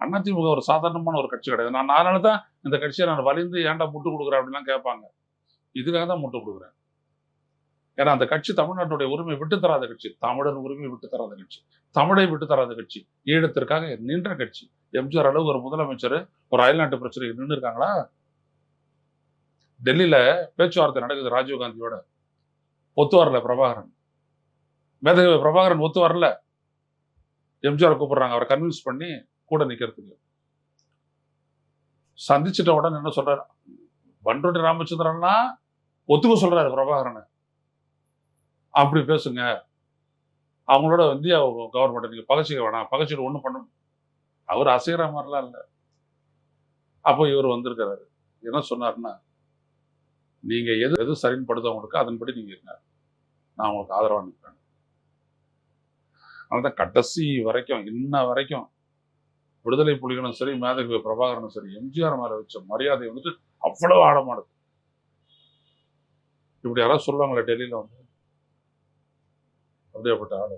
அதிமுக ஒரு சாதாரணமான ஒரு கட்சி கிடையாது. நான் அதனால தான் இந்த கட்சியை நான் வலிந்து ஏன்டா முட்டு கொடுக்குறேன் அப்படின்லாம் கேட்பாங்க. இதுக்காக தான் முட்டு கொடுக்குறேன். ஏன்னா அந்த கட்சி தமிழ்நாட்டுடைய உரிமை விட்டு தராத கட்சி. தமிழன் உரிமை விட்டு தராத கட்சி. தமிழை விட்டு தராத கட்சி. ஈழத்திற்காக நின்ற கட்சி. எம்ஜிஆர் அளவு ஒரு முதலமைச்சர் ஒரு அயல்நாட்டு பிரச்சனைக்கு நின்று இருக்காங்களா? டெல்லியில பேச்சுவார்த்தை நடக்குது ராஜீவ் காந்தியோட. ஒத்து வரல பிரபாகரன். மேதகவி பிரபாகரன் ஒத்து வரல எம்ஜிஆர் கூப்பிடுறாங்க. அவரை கன்வின்ஸ் பண்ணி கூட நிக்கிறதுக்கு சந்திச்சிட்ட உடனே என்ன சொல்றாரு? பண்ருட்டி ராமச்சந்திரன்னா ஒத்துக்க சொல்றாரு பிரபாகரனை. அப்படி பேசுங்க. அவங்களோட வந்து கவர்மெண்ட் நீங்க பகச்சிக்க வேணாம். பகச்சிட்டு ஒன்றும் பண்ண அவர் அசைகிற மாதிரிலாம் இல்லை. அப்போ இவர் வந்திருக்கிறாரு என்ன சொன்னாருன்னா நீங்க எது எது சரின்னு படுதோ உங்களுக்கு அதன்படி நீங்க இருங்க. நான் உங்களுக்கு ஆதரவாக நிற்கிறேன் அதனால கடைசி வரைக்கும் இன்ன வரைக்கும் விடுதலை புலிகளும் சரி மேதகு பிரபாகரனும் சரி எம்ஜிஆர் மேல வச்ச மரியாதை வந்துட்டு அவ்வளவு ஆழமானது இப்படி யாராவது சொல்லுவாங்களே டெல்லியில வந்து? அப்படியேப்பட்ட ஆளு.